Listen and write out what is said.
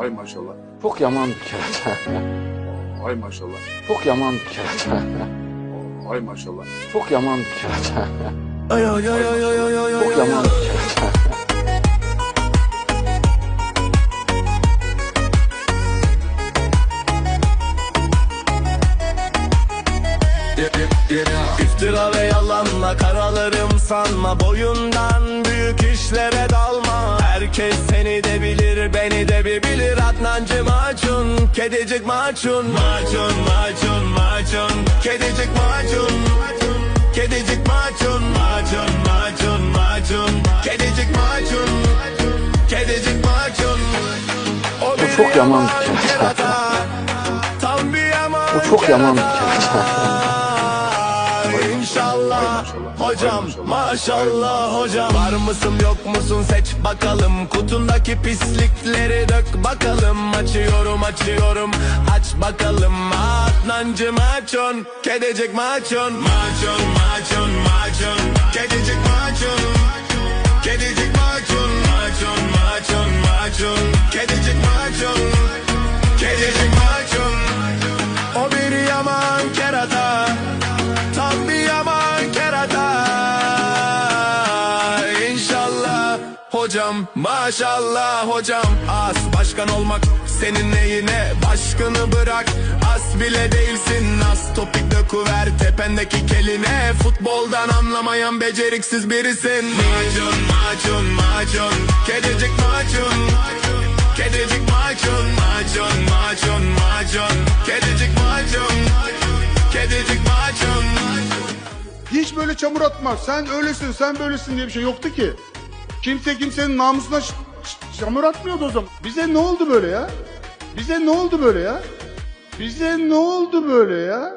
Ay maşallah. Çok yaman bir kerata. Ay maşallah. Çok yaman bir kerata. Ay maşallah. Çok yaman bir kerata. Ay ay ay ay ay ay ay Çok yaman bir kerata. İftira ve yalanla karalarım sanma Boyundan büyük işlere dalma Herkes seni de bilir beni de bir bilir. Adnancı macun kedicik macun. Macun macun macun. Kedicik macun Kedicik macun. Macun macun macun. Kedicik macun Kedicik macun. O bir çok yaman bir yaman kerata. kerata Tam bir yaman İnşallah. Hocam maşallah hocam. Var mısın yok musun? Seç bakalım. Kutundaki pislikleri dök bakalım. Açıyorum açıyorum. Aç bakalım. Adnancı maçon kedecik maçon Maçon. Maçon maçon hocam maşallah hocam. As başkan olmak senin neyine? Başkanı bırak. As bile değilsin. Nas topik döküver tependeki keline. Futboldan anlamayan beceriksiz birisin. Macun macun macun. Kedicik macun. Kedicik macun macun macun macun. Kedicik macun. Kedicik macun. Hiç böyle çamur atma. Sen öylesin, sen böylesin diye bir şey yoktu ki. Kimse kimsenin namusuna çamur atmıyordu o zaman. Bize ne oldu böyle ya? Bize ne oldu böyle ya? Bize ne oldu böyle ya?